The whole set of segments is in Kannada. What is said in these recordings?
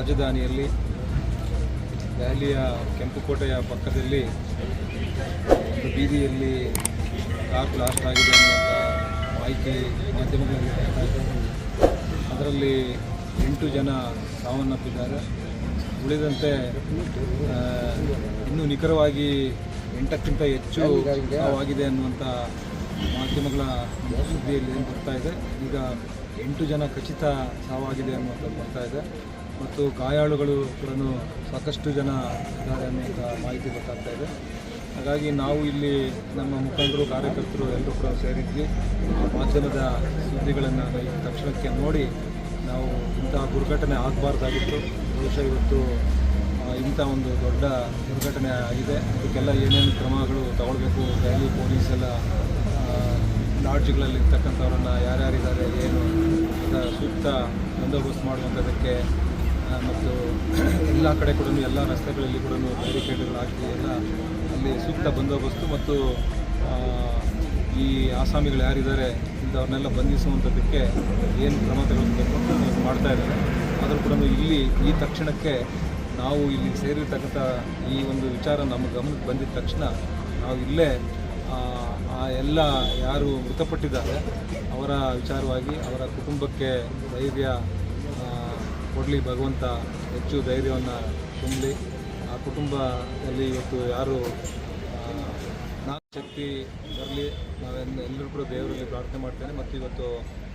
ರಾಜಧಾನಿಯಲ್ಲಿ ದೆಹಲಿಯ ಕೆಂಪುಕೋಟೆಯ ಪಕ್ಕದಲ್ಲಿ ಒಂದು ಬೀದಿಯಲ್ಲಿ ಕಾರ್ ಬ್ಲಾಸ್ಟ್ ಆಗಿದೆ ಅನ್ನುವಂಥ ಮಾಹಿತಿ ಮಾಧ್ಯಮಗಳಲ್ಲಿ ಅದರಲ್ಲಿ ಎಂಟು ಜನ ಸಾವನ್ನಪ್ಪಿದ್ದಾರೆ. ಉಳಿದಂತೆ ಇನ್ನೂ ನಿಖರವಾಗಿ ಎಂಟಕ್ಕಿಂತ ಹೆಚ್ಚು ಸಾವಾಗಿದೆ ಅನ್ನುವಂಥ ಮಾಧ್ಯಮಗಳ ಸುದ್ದಿಯಲ್ಲಿ ಬರ್ತಾ ಇದೆ. ಈಗ ಎಂಟು ಜನ ಖಚಿತ ಸಾವಾಗಿದೆ ಅನ್ನುವಂಥದ್ದು ಬರ್ತಾ ಇದೆ. ಮತ್ತು ಗಾಯಾಳುಗಳು ಕೂಡ ಸಾಕಷ್ಟು ಜನ ಇದ್ದಾರೆ ಅನ್ನುವಂಥ ಮಾಹಿತಿ ಗೊತ್ತಾಗ್ತಾ ಇದೆ. ಹಾಗಾಗಿ ನಾವು ಇಲ್ಲಿ ನಮ್ಮ ಮುಖಂಡರು, ಕಾರ್ಯಕರ್ತರು ಎಲ್ಲರೂ ಕೂಡ ಸೇರಿದ್ವಿ. ಮಾಧ್ಯಮದ ಸುದ್ದಿಗಳನ್ನು ತಕ್ಷಣಕ್ಕೆ ನೋಡಿ ನಾವು ಇಂತಹ ದುರ್ಘಟನೆ ಆಗಬಾರ್ದಾಗಿತ್ತು. ಬಹುಶಃ ಇವತ್ತು ಇಂಥ ಒಂದು ದೊಡ್ಡ ದುರ್ಘಟನೆ ಆಗಿದೆ. ಅದಕ್ಕೆಲ್ಲ ಏನೇನು ಕ್ರಮಗಳು ತಗೊಳ್ಬೇಕು? ದೆಹಲಿ ಪೊಲೀಸ್ ಎಲ್ಲ ಲಾಡ್ಜ್ಗಳಲ್ಲಿರ್ತಕ್ಕಂಥವ್ರನ್ನ ಯಾರ್ಯಾರಿದ್ದಾರೆ, ಏನು ಸೂಕ್ತ ಬಂದೋಬಸ್ತ್ ಮಾಡುವಂಥದ್ದಕ್ಕೆ ಮತ್ತು ಎಲ್ಲ ಕಡೆ ಕೂಡ ಎಲ್ಲ ರಸ್ತೆಗಳಲ್ಲಿ ಕೂಡ ಬ್ಯಾರಿಕೇಡ್ಗಳು ಹಾಕಿ ಎಲ್ಲ ಅಲ್ಲಿ ಸೂಕ್ತ ಬಂದೋಬಸ್ತು ಮತ್ತು ಈ ಆಸಾಮಿಗಳು ಯಾರಿದ್ದಾರೆ ಇಂಥವ್ರನ್ನೆಲ್ಲ ಬಂಧಿಸುವಂಥದ್ದಕ್ಕೆ ಏನು ಕ್ರಮ ತೆಗೆದುಬೇಕು ಅಂತ ಮಾಡ್ತಾ ಇದ್ದಾರೆ. ಆದರೂ ಕೂಡ ಇಲ್ಲಿ ಈ ತಕ್ಷಣಕ್ಕೆ ನಾವು ಇಲ್ಲಿ ಸೇರಿರ್ತಕ್ಕಂಥ ಈ ಒಂದು ವಿಚಾರ ನಮ್ಮ ಗಮನಕ್ಕೆ ಬಂದಿದ ತಕ್ಷಣ ನಾವು ಇಲ್ಲೇ ಆ ಎಲ್ಲ ಯಾರು ಮೃತಪಟ್ಟಿದ್ದಾರೆ ಅವರ ವಿಚಾರವಾಗಿ ಅವರ ಕುಟುಂಬಕ್ಕೆ ಧೈರ್ಯ ಕೊಡಲಿ ಭಗವಂತ ಹೆಚ್ಚು ಧೈರ್ಯವನ್ನು ತುಂಬಲಿ. ಆ ಕುಟುಂಬದಲ್ಲಿ ಇವತ್ತು ಯಾರು ನಾಲ್ಕು ಶಕ್ತಿ ಬರಲಿ ನಾವೆಲ್ಲ ಎಲ್ಲರೂ ಕೂಡ ದೇವರಲ್ಲಿ ಪ್ರಾರ್ಥನೆ ಮಾಡ್ತೇನೆ. ಮತ್ತು ಇವತ್ತು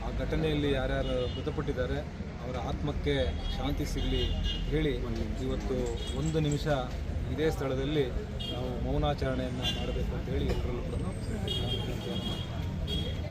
ಆ ಘಟನೆಯಲ್ಲಿ ಯಾರ್ಯಾರು ಮೃತಪಟ್ಟಿದ್ದಾರೆ, ಅವರ ಆತ್ಮಕ್ಕೆ ಶಾಂತಿ ಸಿಗಲಿ ಹೇಳಿ ಇವತ್ತು ಒಂದು ನಿಮಿಷ ಇದೇ ಸ್ಥಳದಲ್ಲಿ ನಾವು ಮೌನಾಚರಣೆಯನ್ನು ಮಾಡಬೇಕು ಅಂತ ಹೇಳಿ